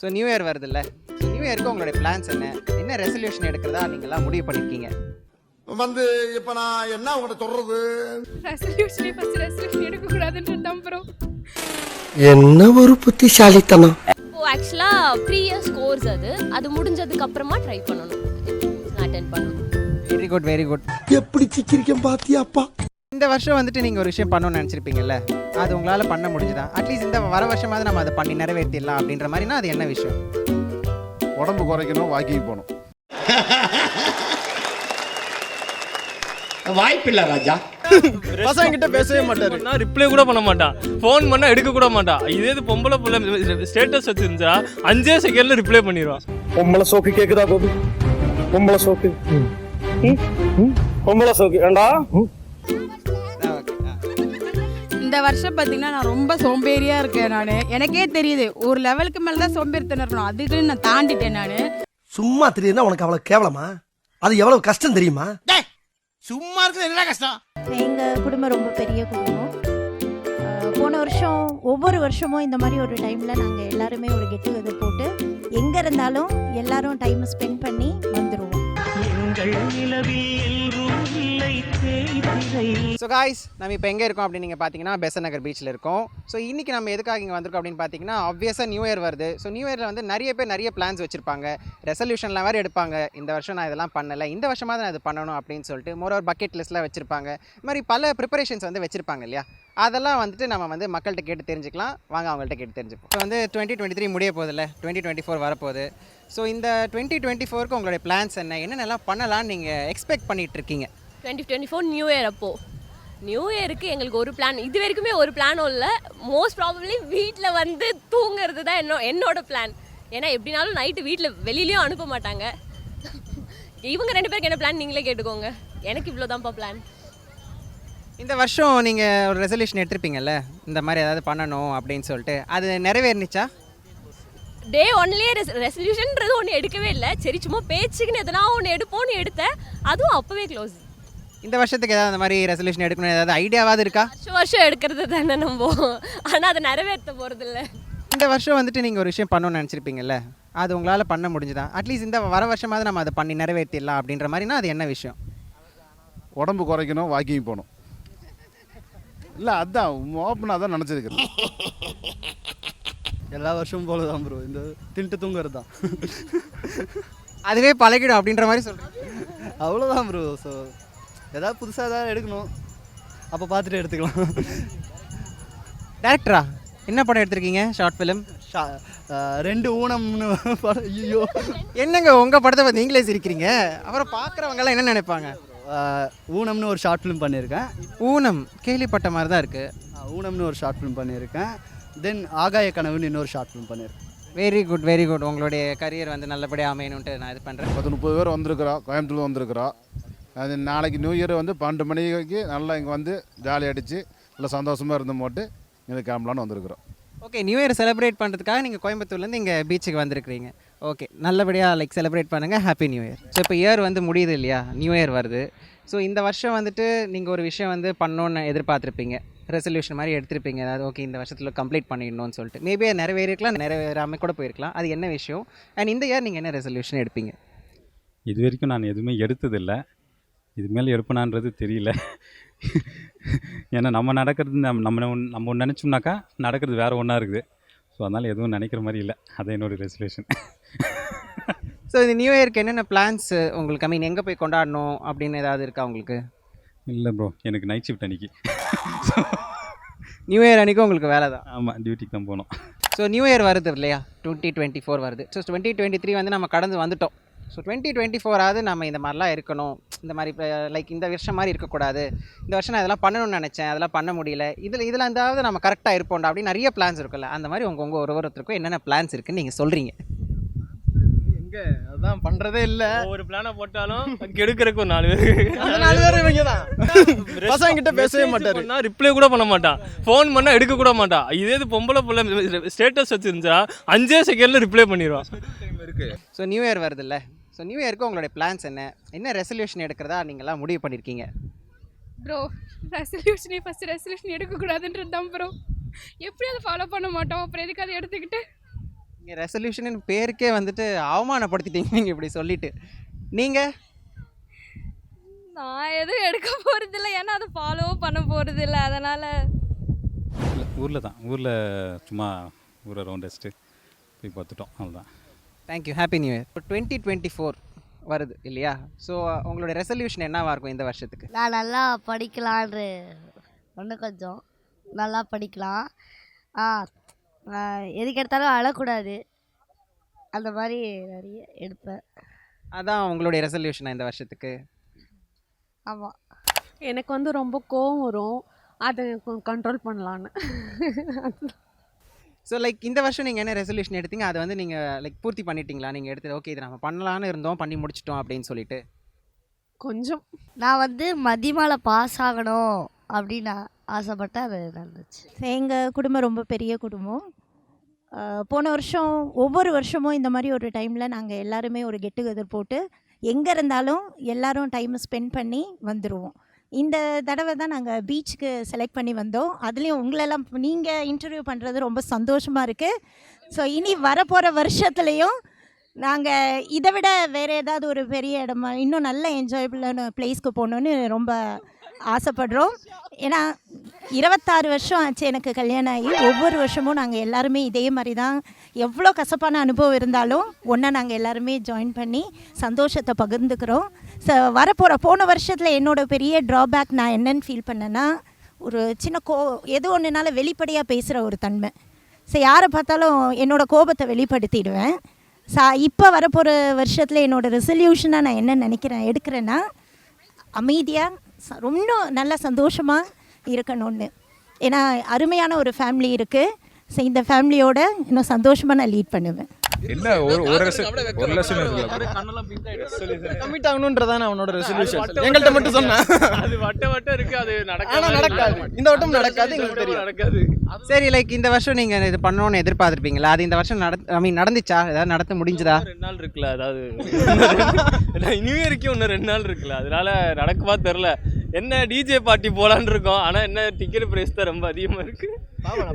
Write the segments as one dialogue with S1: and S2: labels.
S1: So new year வருதுல்ல. So new இயருக்கு உங்களுடைய பிளான்ஸ் என்ன? என்ன ரெசல்யூஷன் எடுக்கிறதா நீங்கள்லாம் முடிவு பண்ணியிருக்கீங்க
S2: வந்து இப்ப நான் என்ன உங்கள்கிட்ட சொல்றது?
S3: ரெசல்யூஷனே ஃபர்ஸ்ட் ரெசல்யூஷன் எடுக்கக்கூடாதுன்றது தான் ப்ரோ
S4: என்ன ஒரு புத்திசாலித்தனம்.
S5: ஓ ஆக்சுவலாக த்ரீ இயர்ஸ் கோர்ஸ் அது. அது முடிஞ்சதுக்கு அப்புறமா ட்ரை பண்ணணும். அட்டென்ட் பண்ணணும்.
S1: வெரி குட் வெரி குட்
S4: எப்படி சிக்கிரிக்கம் பாத்தியாப்பா
S1: இந்த வருஷம் வந்துட்டு நீங்கள் ஒரு விஷயம் பண்ணணும்னு நினச்சிருப்பீங்கல்ல? அது உங்களால் பண்ண முடிஞ்சுதா? அட்லீஸ்ட் இந்த வர வருஷமாவது நம்ம அதை பண்ணி நிறைவேற்றிடலாம் அப்படின்ற மாதிரினா அது என்ன விஷயம்?
S2: உடம்பு குறைக்கணும் வாக்கிங் போகணும்.
S6: வாய்ப்பில்லை ராஜா.
S7: பசங்க கிட்ட பேசவே மாட்டாரு.
S8: ரிப்ளை கூட பண்ண மாட்டான் ஃபோன் பண்ணா எடுக்க கூட மாட்டான் இதே இது பொம்பளை புள்ள ஸ்டேட்டஸ் வச்சிருந்தா அஞ்சே செகண்ட்ல ரிப்ளை பண்ணிடுவான்
S7: பொம்பளை சோக்கு கேக்குதா கோபி? பொம்பளை சோக்கு. பொம்பளை சோக்கு. ஏண்டா?
S3: இந்த வருஷம் பார்த்தீங்கன்னா நான் ரொம்ப சோம்பேறியாக இருக்கேன் நான். எனக்கே தெரியுது ஒரு லெவலுக்கு மேலே தான் சோம்பேறித்தனம் இருக்கணும். அதுக்கு நான் தாண்டிட்டேன் நான்.
S4: சும்மா தெரியுதுன்னா உனக்கு அவ்வளவு கேவலமா? அது எவ்வளவு கஷ்டம் தெரியுமா?
S2: சும்மா இருக்குது என்ன கஷ்டம்?
S9: எங்கள் குடும்பம் ரொம்ப பெரிய குடும்பம். போன வருஷம் ஒவ்வொரு வருஷமும் இந்த மாதிரி ஒரு டைமில் நாங்கள் எல்லாருமே ஒரு கெட் டுகெதர் போட்டு எங்கே இருந்தாலும் எல்லாரும் டைம் ஸ்பெண்ட் பண்ணி வந்துடுவோம்
S1: ஸோ காய்ஸ் நம்ம இப்போ எங்கே இருக்கோம் அப்படின்னு நீங்கள் பார்த்தீங்கன்னா பெசன் நகர் பீச்சில் இருக்கோம். ஸோ இன்றைக்கி நம்ம எதுக்காக இங்கே வந்திருக்கோம் அப்படின்னு பார்த்தீங்கன்னா ஆப்வியஸாக நியூ இயர் வருது. ஸோ நியூ இயரில் வந்து நிறைய பேர் நிறைய பிளான்ஸ் வச்சுருப்பாங்க. ரெசல்யூஷன்லாம் வேறு எடுப்பாங்க. இந்த வருஷம் நான் இதெல்லாம் பண்ணலை. இந்த வருஷமாக நான் இது பண்ணணும் அப்படின்னு சொல்லிட்டு மோர் ஒரு பக்கெட் லிஸ்ட்டில் வச்சுருப்பாங்க. இது மாதிரி பல ப்ரிப்பரேஷன்ஸ் வந்து வச்சுருப்பாங்க இல்லையா? அதெல்லாம் வந்துட்டு நம்ம வந்து மக்கள்கிட்ட கேட்டு தெரிஞ்சுக்கலாம். வாங்க அவங்கள்ட்ட கேட்டு தெரிஞ்சுப்போம். இப்போ வந்து டுவெண்ட்டி டுவெண்ட்டி த்ரீ முடிய போதில்ல டுவெண்ட்டி டுவெண்ட்டி ஃபோர் வரப்போகுது. ஸோ இந்த டுவெண்ட்டி டுவெண்ட்டி ஃபோருக்கு உங்களுடைய பிளான்ஸ் என்ன? என்னென்னலாம் பண்ணலாம்னு நீங்கள் எக்ஸ்பெக்ட் பண்ணிகிட்டு இருக்கீங்க?
S5: Twenty twenty four new year அப்போ. நியூ இயருக்கு எங்களுக்கு ஒரு பிளான் இது வரைக்குமே ஒரு பிளானும் இல்லை. மோஸ்ட் ப்ராபப்ளி வீட்டில் வந்து தூங்குறது தான் என்னோ என்னோட பிளான் ஏன்னா எப்படினாலும் நைட்டு வீட்டில் வெளியிலயும் அனுப்ப மாட்டாங்க. இவங்க ரெண்டு பேருக்கு என்ன பிளான் நீங்களே கேட்டுக்கோங்க. எனக்கு இவ்வளோதான்ப்பா பிளான்
S1: இந்த வருஷம் நீங்கள் ஒரு ரெசல்யூஷன் எடுத்திருப்பீங்கல்ல? இந்த மாதிரி ஏதாவது பண்ணணும் அப்படின்னு சொல்லிட்டு. அது நிறைவேறுனுச்சா?
S5: டே ஒன்லேயே ரெசல்யூஷன்ன்றது ஒன்று எடுக்கவே இல்லை. சரி சும்மா பேச்சுக்குன்னு எதனா ஒன்று எடுப்போம்னு எடுத்தேன். அதுவும் அப்போவே க்ளோஸ்
S1: இந்த வருஷத்துக்கு ஏதாவது அந்த மாதிரி ரெசல்யூஷன் எடுக்கணும் ஏதாவது ஐடியாவாவது இருக்கா?
S5: வருஷம் வருஷம் எடுக்கிறது தானே நம்ம. ஆனால் அதை நிறைவேற்ற போகிறதில்ல
S1: இந்த வருஷம் வந்துட்டு நீங்கள் ஒரு விஷயம் பண்ணணும்னு நினச்சிருப்பீங்கல்ல? அது உங்களால் பண்ண முடிஞ்சுதா? அட்லீஸ்ட் இந்த வர வருஷமாவது நம்ம அதை பண்ணி நிறைவேற்றிடலாம் அப்படின்ற மாதிரினா அது என்ன விஷயம்?
S2: உடம்பு குறைக்கணும் வாக்கிங் போகணும். இல்லை அதான் ஓப்பனாக தான் நினச்சிருக்கிறேன்.
S7: எல்லா வருஷமும் போல தான் ப்ரோ இந்த தின்ட்டு தூங்குறது தான்
S1: அதுவே பழகிடும் அப்படின்ற மாதிரி சொல்கிறேன்
S7: அவ்வளோதான் ப்ரோ ஸோ ஏதாவது புதுசாக ஏதாவது எடுக்கணும். அப்போ பார்த்துட்டு எடுத்துக்கலாம்.
S1: டேரக்டரா என்ன படம் எடுத்திருக்கீங்க? ஷார்ட் ஃபிலிம்
S7: ரெண்டு ஊனம்னு படம். ஐயோ.
S1: என்னங்க உங்கள் படத்தை பார்த்து நீங்களே சிரிக்கிறீங்க? அப்புறம் பார்க்குறவங்கலாம் என்ன நினைப்பாங்க?
S7: ஊனம்னு ஒரு ஷார்ட் ஃபிலிம் பண்ணியிருக்கேன்.
S1: ஊனம் கேள்விப்பட்ட மாதிரி தான் இருக்குது
S7: ஊனம்னு ஒரு ஷார்ட் ஃபிலிம் பண்ணியிருக்கேன். தென் ஆகாய கனவுன்னு இன்னொரு ஷார்ட் ஃபிலிம் பண்ணியிருக்கேன்.
S1: வெரி குட் வெரி குட் உங்களுடைய கரியர் வந்து நல்லபடியாக அமையணுன்ட்டு நான் இது பண்ணுறேன்
S2: பத்து முப்பது பேர் வந்திருக்கிறோம் கோயம்புத்தூர் வந்திருக்கிறோம் அது நாளைக்கு நியூ இயர் வந்து பன்னெண்டு மணிக்கு நல்லா இங்கே வந்து ஜாலி அடித்து நல்லா சந்தோஷமாக இருந்து போட்டு இங்கே கிளம்பலான்னு வந்திருக்கிறோம்.
S1: ஓகே நியூ இயர் செலிப்ரேட் பண்ணுறதுக்காக நீங்கள் கோயம்புத்தூர்லேருந்து இங்கே பீச்சுக்கு வந்திருக்கிறீங்க. ஓகே நல்லபடியாக லைக் செலிப்ரேட் பண்ணுங்கள் ஹாப்பி நியூ இயர் ஸோ இப்போ இயர் வந்து முடியுது இல்லையா? நியூ இயர் வருது. ஸோ இந்த வருஷம் வந்துட்டு நீங்கள் ஒரு விஷயம் வந்து பண்ணணுன்னு எதிர்பார்த்துருப்பீங்க. ரெசல்யூஷன் மாதிரி எடுத்திருப்பீங்க. அதாவது ஓகே இந்த வருஷத்தில் கம்ப்ளீட் பண்ணிடணும்னு சொல்லிட்டு. மேபி நிறைவேறிருக்கலாம் நிறைவேறாமல் கூட போயிருக்கலாம். அது என்ன விஷயம்? அண்ட் இந்த இயர் நீங்கள் என்ன ரெசல்யூஷன் எடுப்பீங்க?
S10: இது வரைக்கும் நான் எதுவுமே எடுத்ததில்லை. இது மேலே எடுப்பனான்றது தெரியல. ஏன்னா நம்ம நடக்கிறது நம்ம நம்ம நம்ம ஒன்று நினச்சோம்னாக்கா நடக்கிறது வேறு ஒன்றா இருக்குது. ஸோ அதனால் எதுவும் நினைக்கிற மாதிரி இல்லை. அதான் என்னோட ரெசல்யூஷன்
S1: ஸோ இந்த நியூ இயர்க்கு என்னென்ன பிளான்ஸ் உங்களுக்கு? ஐ மீன் எங்கே போய் கொண்டாடணும் அப்படின்னு ஏதாவது இருக்கா உங்களுக்கு?
S10: இல்லை ப்ரோ எனக்கு நைட் ஷிஃப்ட் அன்றைக்கி
S1: நியூ இயர் அன்றைக்கி உங்களுக்கு வேலை தான்.
S10: ஆமாம் டியூட்டிக்கு தான் போகணும்
S1: ஸோ நியூ இயர் வருது இல்லையா? டுவெண்ட்டி டுவெண்ட்டி ஃபோர் வருது. ஸோ டுவெண்ட்டி டுவெண்ட்டி த்ரீ வந்து நம்ம கடந்து வந்துட்டோம். ஸோ டுவெண்ட்டி டுவெண்ட்டி ஃபோராவது நம்ம இந்த மாதிரிலாம் இருக்கணும். இந்த மாதிரி லைக் இந்த வருஷம் மாதிரி இருக்கக்கூடாது. இந்த வருஷம் நான் இதெல்லாம் பண்ணணும்னு நினச்சேன். அதெல்லாம் பண்ண முடியல. இதில் இதில் எந்தாவது நம்ம கரெக்டாக இருப்போம்டா அப்படின்னு நிறைய பிளான்ஸ் இருக்குல்ல. அந்த மாதிரி உங்கள் உங்கள் ஒரு ஒருத்தருக்கும் என்னென்ன பிளான்ஸ் இருக்குன்னு நீங்கள் சொல்கிறீங்க
S7: எங்கே? அதான் பண்ணுறதே இல்லை.
S8: ஒரு பிளானை போட்டாலும் கெடுக்கிறதுக்கு ஒரு நாலு பேர்.
S7: நாலு பேர் இவங்க தான். பசங்க கிட்ட பேசவே மாட்டாரு.
S8: பண்ணா ரிப்ளை கூட பண்ண மாட்டான். ஃபோன் பண்ணா எடுக்க கூட மாட்டான். இதே இது பொம்பளை புள்ள ஸ்டேட்டஸ் வச்சிருந்தா அஞ்சே செகண்ட்ல ரிப்ளை பண்ணிடுவான்
S1: ஸோ நியூ இயர் வருதுல்ல. ஸோ நியூ இயருக்கு உங்களுடைய பிளான்ஸ் என்ன? என்ன ரெசல்யூஷன் எடுக்கிறதா நீங்கள்லாம் முடிவு பண்ணியிருக்கீங்க
S3: ப்ரோ ரெசல்யூஷனே ஃபர்ஸ்ட் ரெசல்யூஷன் எடுக்கக்கூடாதுன்றது தான் ப்ரோ எப்படி அதை ஃபாலோ பண்ண மாட்டோம். அப்புறம் எதுக்கு அதை எடுத்துக்கிட்டு?
S1: நீங்கள் ரெசல்யூஷன் பேருக்கே வந்துட்டு அவமானப்படுத்திட்டீங்க நீங்கள் இப்படி சொல்லிட்டு. நீங்கள்
S5: நான் எதுவும் எடுக்க போகிறதில்ல ஏன்னா அதை ஃபாலோ பண்ண போகிறதில்ல அதனால்
S10: ஊரில் தான். ஊரில் சும்மா ஊரை ரவுண்ட் அடிச்சுட்டு போய் பார்த்துட்டோம். அவ்வளோதான்
S1: thank you happy new year இப்போ டுவெண்ட்டி டுவெண்ட்டி ஃபோர் வருது இல்லையா? ஸோ உங்களோட ரெசல்யூஷன் என்னவா இருக்கும் இந்த வருஷத்துக்கு?
S9: நான் நல்லா படிக்கலான்னு ஒன்று கொஞ்சம் நல்லா படிக்கலாம். ஆ எதுக்கு எடுத்தாலும் அழக்கூடாது. அந்த மாதிரி நிறைய எடுப்பேன்.
S1: அதான் உங்களுடைய ரெசல்யூஷனா இந்த வருஷத்துக்கு?
S9: ஆமாம்
S5: எனக்கு வந்து ரொம்ப கோவம் வரும். அதை கண்ட்ரோல் பண்ணலான்னு
S1: ஸோ லைக் இந்த வருஷம் நீங்கள் என்ன ரெசல்யூஷன் எடுத்தீங்க? அதை வந்து நீங்கள் லைக் பூர்த்தி பண்ணிட்டீங்களா? நீங்கள் எடுத்தது ஓகே இது நம்ம பண்ணலான்னு இருந்தோம் பண்ணி முடிச்சிட்டோம் அப்படின்னு சொல்லிட்டு.
S5: கொஞ்சம்.
S9: நான் வந்து மதிமால பாஸ் ஆகணும் அப்படின்னு ஆசைப்பட்டேன் அது நடந்துச்சு. எங்கள் குடும்பம் ரொம்ப பெரிய குடும்பம். போன வருஷம் ஒவ்வொரு வருஷமும் இந்த மாதிரி ஒரு டைமில் நாங்கள் எல்லாருமே ஒரு கெட் டுகெதர் போட்டு எங்கே இருந்தாலும் எல்லாரும் டைம் ஸ்பெண்ட் பண்ணி வந்துடுவோம் இந்த தடவை தான் நாங்கள் பீச்சுக்கு செலக்ட் பண்ணி வந்தோம். அதுலேயும் உங்களெல்லாம் நீங்கள் இன்டர்வியூ பண்ணுறது ரொம்ப சந்தோஷமாக இருக்குது ஸோ இனி வரப்போகிற வருஷத்துலேயும் நாங்கள் இதை விட வேறு ஏதாவது ஒரு பெரிய இடமா இன்னும் நல்ல என்ஜாயபிளான பிளேஸ்க்கு போகணுன்னு ரொம்ப ஆசைப்படுறோம். ஏன்னா இருபத்தாறு வருஷம் ஆச்சு எனக்கு கல்யாணம் ஆகி. ஒவ்வொரு வருஷமும் நாங்கள் எல்லாருமே இதே மாதிரி தான். எவ்வளோ கசப்பான அனுபவம் இருந்தாலும் ஒன்றா நாங்கள் எல்லாருமே ஜாயின் பண்ணி சந்தோஷத்தை பகிர்ந்துக்கிறோம். ஸோ வரப்போகிற போன வருஷத்தில் என்னோட பெரிய ட்ராபேக் நான் என்னன்னு ஃபீல் பண்ணேன்னா ஒரு சின்ன கோ எது ஒன்றுனால வெளிப்படையாக பேசுகிற ஒரு தன்மை. ஸோ யாரை பார்த்தாலும் என்னோட கோபத்தை வெளிப்படுத்திடுவேன். சா இப்போ வரப்போகிற வருஷத்தில் என்னோட ரெசல்யூஷனாக நான் என்ன நினைக்கிறேன் எடுக்கிறேன்னா அமைதியாக ச- ரொம்ப நல்லா சந்தோஷமாக இருக்கணும்னு. ஏன்னா அருமையான ஒரு ஃபேமிலி இருக்குது ஸோ இந்த ஃபேமிலியோட இன்னும் சந்தோஷமாக நான் லீட் பண்ணுவேன்.
S6: என்ன ஒரு ஒரு லட்சம் ஒரு லட்சம்
S7: கமிட் ஆகணுன்றதானே அவனோட ரெசல்யூஷன் எங்கள்கிட்ட மட்டும் சொன்னேன்
S8: அது வட்ட வட்டம் இருக்கு அது
S7: ஆனால் நடக்காது. இந்த வட்டம் நடக்காது எங்களுக்கு தெரியும்.
S8: நடக்காது.
S1: சரி லைக் இந்த வருஷம் நீங்கள் இது பண்ணணும்னு எதிர்பார்த்துருப்பீங்களா? அது இந்த வருஷம் நட ஐ மீன் நடந்துச்சா? ஏதாவது நடத்த முடிஞ்சுதா?
S8: ரெண்டு நாள் இருக்குல்ல அதாவது நியூ இயருக்கு இன்னும் ரெண்டு நாள் இருக்குல்ல அதனால நடக்குமா தெரில என்ன டிஜே பார்ட்டி போலான்னு இருக்கோம். ஆனா என்ன டிக்கெட் பிரைஸ் தான் ரொம்ப அதிகமா இருக்கு.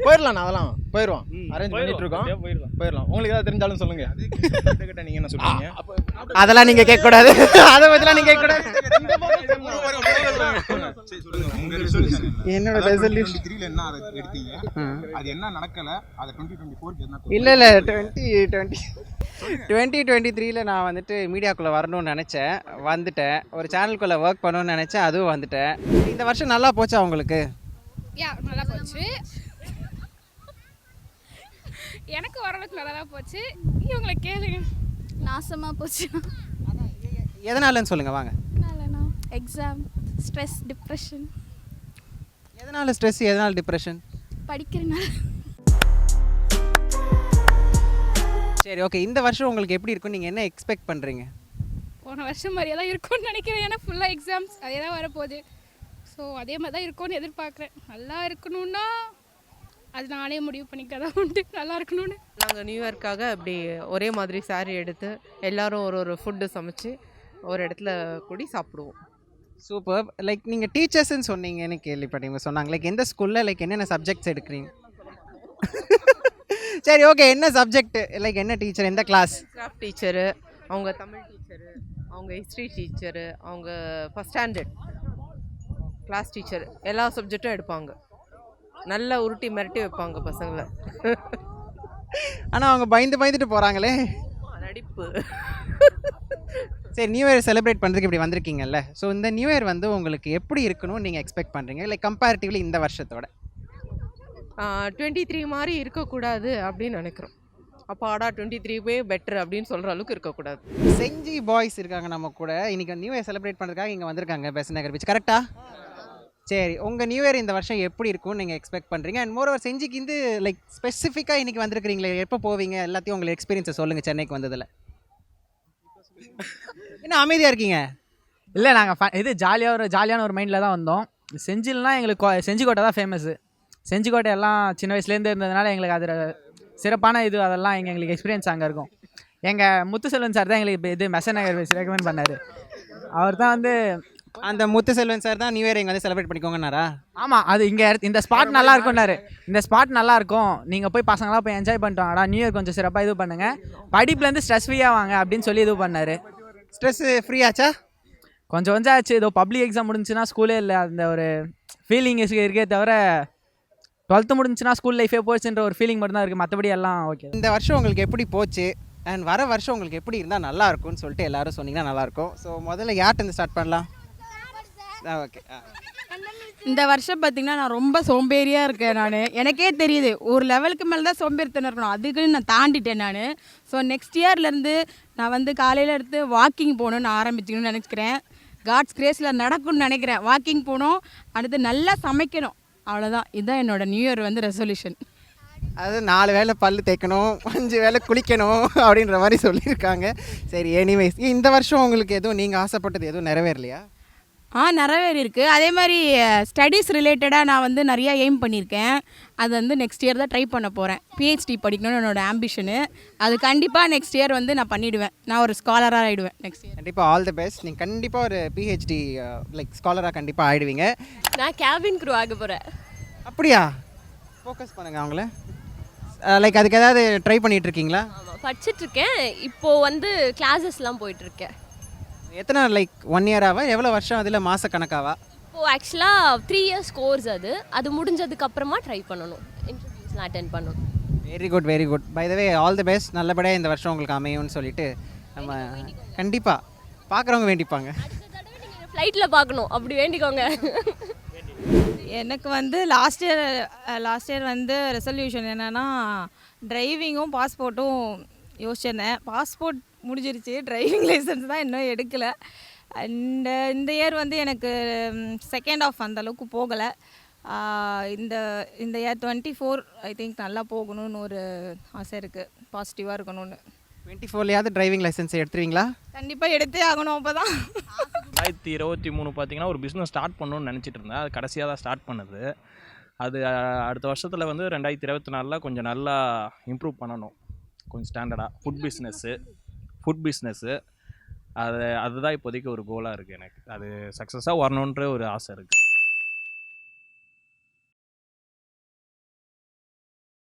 S7: போயிடலாம் அதெல்லாம். போயிடுவோம் அரேஞ்ச் பண்ணிட்டு இருக்கோம்.
S8: போயிடலாம்.
S7: உங்களுக்கு ஏதாவது தெரிஞ்சாலும் சொல்லுங்க.
S6: கிட்ட நீங்க என்ன சொல்றீங்க?
S1: அதெல்லாம் நீங்கள் கேட்கக்கூடாது. அதை பற்றிலாம் நீங்கள் கேட்கக்கூடாது. என்னோட ரெசல்யூஷன்
S6: த்ரீல என்ன அதை எடுத்தீங்க? அது என்ன நடக்கல? அது டுவெண்ட்டி டுவெண்ட்டி ஃபோருக்கு என்ன
S1: இல்லை இல்லை டுவெண்ட்டி டுவெண்ட்டி டுவெண்ட்டி டுவெண்ட்டி த்ரீல நான் வந்துட்டு மீடியாக்குள்ளே வரணும்னு நினச்சேன். வந்துட்டேன். ஒரு சேனலுக்குள்ளே ஒர்க் பண்ணணும்னு நினச்சேன். அதுவும் வந்துட்டேன். இந்த வருஷம் நல்லா போச்சா உங்களுக்கு?
S3: யா நல்லா போச்சு. எனக்கு ஓரளவுக்கு நல்லா தான் போச்சு. இவங்களை கேளுங்க நாசமாக போச்சு.
S1: எதனாலன்னு சொல்லுங்கள் வாங்க.
S3: என்னாலண்ணா எக்ஸாம் ஸ்ட்ரெஸ் டிப்ரெஷன்
S1: எதனால் ஸ்ட்ரெஸ் எதனால் டிப்ரெஷன்
S3: படிக்கிறனால
S1: சரி ஓகே இந்த வருஷம் உங்களுக்கு எப்படி இருக்கும் நீங்கள் என்ன எக்ஸ்பெக்ட் பண்ணுறீங்க
S3: போன வருஷம் மாதிரியே தான் இருக்கும்னு நினைக்கிறேன். ஏன்னா ஃபுல்லாக எக்ஸாம்ஸ் அதே தான் வரப்போகுது. ஸோ அதே மாதிரி தான் இருக்கும்னு எதிர்பார்க்குறேன். நல்லா இருக்கணும்னா அது நானே முடிவு பண்ணிக்கதான் உண்டு. நல்லா இருக்கணும்னு.
S11: நாங்கள் நியூ இயர்க்காக அப்படி ஒரே மாதிரி saree எடுத்து எல்லாரும் ஒரு ஒரு ஃபுட்டு சமைச்சு ஒரு இடத்துல கூடி சாப்பிடுவோம்.
S1: சூப்பர் லைக் நீங்கள் டீச்சர்ஸ்ன்னு சொன்னீங்கன்னு கேள்விப்பட்டீங்க சொன்னாங்க லைக் எந்த ஸ்கூலில் லைக் என்னென்ன சப்ஜெக்ட்ஸ் எடுக்கிறீங்க? சரி ஓகே என்ன சப்ஜெக்ட் லைக் என்ன டீச்சர் எந்த கிளாஸ்
S11: கிராஃப்ட் டீச்சரு அவங்க தமிழ் டீச்சரு அவங்க ஹிஸ்ட்ரி டீச்சரு அவங்க ஃபஸ்ட் ஸ்டாண்டர்ட் கிளாஸ் டீச்சர் எல்லா சப்ஜெக்ட்டும் எடுப்பாங்க. நல்லா உருட்டி மிரட்டி வைப்பாங்க பசங்களை.
S1: ஆனால் அவங்க பயந்து பயந்துட்டு போகிறாங்களே
S11: நடிப்பு.
S1: சரி நியூ இயர் செலிப்ரேட் பண்ணுறதுக்கு இப்படி வந்திருக்கீங்கல்ல. ஸோ இந்த நியூ இயர் வந்து உங்களுக்கு எப்படி இருக்கணும்னு நீங்கள் எக்ஸ்பெக்ட் பண்ணுறீங்க லைக் கம்பேரிட்டிவ்லி இந்த வருஷத்தோட.
S11: டுவெண்ட்டி த்ரீ மாதிரி இருக்கக்கூடாது அப்படின்னு நினைக்கிறோம். அப்பாடா டுவெண்ட்டி த்ரீவே பெட்டர் அப்படின்னு சொல்கிற அளவுக்கு இருக்கக்கூடாது.
S1: செஞ்சி பாய்ஸ் இருக்காங்க நம்ம கூட. இன்னைக்கு நியூ இயர் செலிப்ரேட் பண்ணுறதுக்காக இங்கே வந்திருக்காங்க பெசன் நகர் பீச் கரெக்டா சரி உங்கள் நியூ இயர் இந்த வருஷம் எப்படி இருக்கும்னு நீங்கள் எக்ஸ்பெக்ட் பண்ணுறீங்க அண்ட் மோரோவர் செஞ்சிக்கு வந்து லைக் ஸ்பெசிஃபிக்காக இன்றைக்கி வந்திருக்கிறீங்களே எப்போ போவீங்க? எல்லாத்தையும் உங்களை எக்ஸ்பீரியன்ஸை சொல்லுங்கள் சென்னைக்கு வந்ததில். என்ன அமைதியாக இருக்கீங்க?
S12: இல்லை நாங்கள் இது ஜாலியாக ஒரு ஜாலியான ஒரு மைண்டில் தான் வந்தோம். செஞ்சில்னா எங்களுக்கு கோ- செஞ்சிக்கோட்டை தான் ஃபேமஸ்ஸு செஞ்சிக்கோட்டை எல்லாம் சின்ன வயசுலேருந்து இருந்ததுனால எங்களுக்கு அதில் சிறப்பான இது அதெல்லாம் எங்கள் எங்களுக்கு எக்ஸ்பீரியன்ஸ் அங்கே இருக்கும். எங்கள் முத்துசெல்வன் சார் தான் எங்களுக்கு இது மெசன் நகர் ரெக்கமெண்ட் பண்ணார். அவர் தான் வந்து
S1: அந்த முத்து செல்வன் சார் தான் நியூ இயர் இங்கே வந்து செலிப்ரேட் பண்ணிக்கோங்கன்னாரா?
S12: ஆமாம் அது இங்கே இந்த ஸ்பாட் நல்லா இருக்கும்னாரு. இந்த ஸ்பாட் நல்லா இருக்கும். நீங்கள் போய் பசங்களாம் போய் என்ஜாய் பண்ணிட்டு வாங்கடா நியூ இயர் கொஞ்சம் சிறப்பாக இது பண்ணுங்க. படிப்புலேருந்து ஸ்ட்ரெஸ் ஃப்ரீயாக வாங்க அப்படின்னு சொல்லி இது பண்ணாரு.
S1: ஸ்ட்ரெஸ் ஃப்ரீ ஆச்சா?
S12: கொஞ்சம் கொஞ்சம் ஆச்சு ஏதோ பப்ளிக் எக்ஸாம் முடிஞ்சுன்னா ஸ்கூலே இல்லை. அந்த ஒரு ஃபீலிங் இருக்கே தவிர டுவெல்த்து முடிஞ்சுன்னா ஸ்கூல் லைஃபே போச்சுன்ற ஒரு ஃபீலிங் மட்டும் தான் இருக்குது மற்றபடி எல்லாம் ஓகே
S1: இந்த வருஷம் உங்களுக்கு எப்படி போச்சு? அண்ட் வர வருஷம் உங்களுக்கு எப்படி இருந்தால் நல்லா இருக்கும்னு சொல்லிட்டு எல்லாரும் சொன்னீங்கன்னா நல்லா இருக்கும். ஸோ முதல்ல யார்கிட்ட இருந்து ஸ்டார்ட் பண்ணலாம்? ஓகே.
S3: இந்த வருஷம் பார்த்தீங்கன்னா நான் ரொம்ப சோம்பேறியாக இருக்கேன் நான். எனக்கே தெரியுது ஒரு லெவலுக்கு மேலே தான் சோம்பேறித்தனம் இருக்கணும். அதுக்குன்னு நான் தாண்டிட்டேன் நான். ஸோ நெக்ஸ்ட் இயர்லேருந்து நான் வந்து காலையில் எடுத்து வாக்கிங் போகணுன்னு ஆரம்பிச்சுக்கணும்னு நினைக்கிறேன் காட்ஸ் கிரேஸில் நடக்கும்னு நினைக்கிறேன். வாக்கிங் போகணும் அடுத்து நல்லா சமைக்கணும். அவ்வளோதான் இதுதான் என்னோட நியூ இயர் வந்து ரெசல்யூஷன்
S1: அது நாலு வேளை பல்லு தேய்க்கணும் அஞ்சு வேளை குளிக்கணும் அப்படின்ற மாதிரி சொல்லியிருக்காங்க. சரி எனிவேஸ் இந்த வருஷம் உங்களுக்கு எதுவும் நீங்கள் ஆசைப்பட்டது எதுவும் நிறைவேறலையா?
S3: ஆ நிறைவேறி இருக்குது அதே மாதிரி ஸ்டடீஸ் ரிலேட்டடாக நான் வந்து நிறையா எய்ம் பண்ணியிருக்கேன் அது வந்து நெக்ஸ்ட் இயர் தான் ட்ரை பண்ண போகிறேன் பிஹெச்டி படிக்கணும்னு என்னோட ஆம்பிஷனு அது கண்டிப்பாக நெக்ஸ்ட் இயர் வந்து நான் பண்ணிவிடுவேன் நான் ஒரு ஸ்காலராக ஆகிடுவேன் நெக்ஸ்ட் இயர்
S1: கண்டிப்பாக ஆல் தி பெஸ்ட் நீங்கள் கண்டிப்பாக ஒரு பிஹெச்டி லைக் ஸ்காலராக கண்டிப்பாக ஆயிடுவீங்க.
S5: நான் கேபின் க்ரூ ஆக போகிறேன்
S1: அப்படியா? ஃபோக்கஸ் பண்ணுங்க அவங்கள. லைக் அதுக்கு ஏதாவது ட்ரை பண்ணிட்டு இருக்கீங்களா?
S5: ஆமாம் படிச்சிட்ருக்கேன் இப்போது வந்து கிளாஸஸ்லாம் போயிட்டுருக்கேன்
S1: எத்தனை லைக் ஒன் இயராவா எவ்வளோ வருஷம் அதில் மாத கணக்காவா?
S5: இப்போது ஆக்சுவலாக த்ரீ இயர்ஸ் கோர்ஸ் அது. அது முடிஞ்சதுக்கு அப்புறமா ட்ரை பண்ணணும். இன்டர்வியூஸ்லாம் அட்டென்ட் பண்ணணும்.
S1: Very good very good by the way all the best நல்லபடியாக இந்த வருஷம் உங்களுக்கு அமையும்னு சொல்லிட்டு நம்ம கண்டிப்பாக பார்க்குறவங்க வேண்டிப்பாங்க.
S5: ஃப்ளைட்டில் பார்க்கணும் அப்படி வேண்டிக்கோங்க.
S3: எனக்கு வந்து லாஸ்ட் இயர் லாஸ்ட் இயர் வந்து ரெசல்யூஷன் என்னென்னா டிரைவிங்கும் பாஸ்போர்ட்டும் யோசிச்சிருந்தேன் பாஸ்போர்ட் முடிஞ்சிருச்சு. டிரைவிங் லைசன்ஸ் தான் இன்னும் எடுக்கலை. அண்ட் இந்த இயர் வந்து எனக்கு செகண்ட் ஆஃப் அந்த அளவுக்கு போகலை. இந்த இந்த year twenty four I think நல்லா போகணும்னு ஒரு ஆசை இருக்குது பாசிட்டிவாக இருக்கணும்னு.
S1: டுவெண்ட்டி ஃபோர்லையாவது டிரைவிங் லைசன்ஸ் எடுத்துருவீங்களா?
S3: கண்டிப்பாக எடுத்தே ஆகணும் அப்போ தான்
S6: ரெண்டாயிரத்தி இருபத்தி மூணு பார்த்தீங்கன்னா ஒரு பிஸ்னஸ் ஸ்டார்ட் பண்ணணும்னு நினச்சிட்டு இருந்தேன். அது கடைசியாக தான் ஸ்டார்ட் பண்ணது. அது அடுத்த வருஷத்தில் வந்து ரெண்டாயிரத்தி இருபத்தி நாலில் கொஞ்சம் நல்லா இம்ப்ரூவ் பண்ணணும். கொஞ்சம் ஸ்டாண்டர்டாக ஃபுட் பிஸ்னஸ்ஸு ஃபுட் பிஸ்னஸ்ஸு அது அதுதான் இப்போதைக்கு ஒரு கோலாக இருக்குது எனக்கு. அது சக்ஸஸாக வரணுன்ற ஒரு ஆசை இருக்குது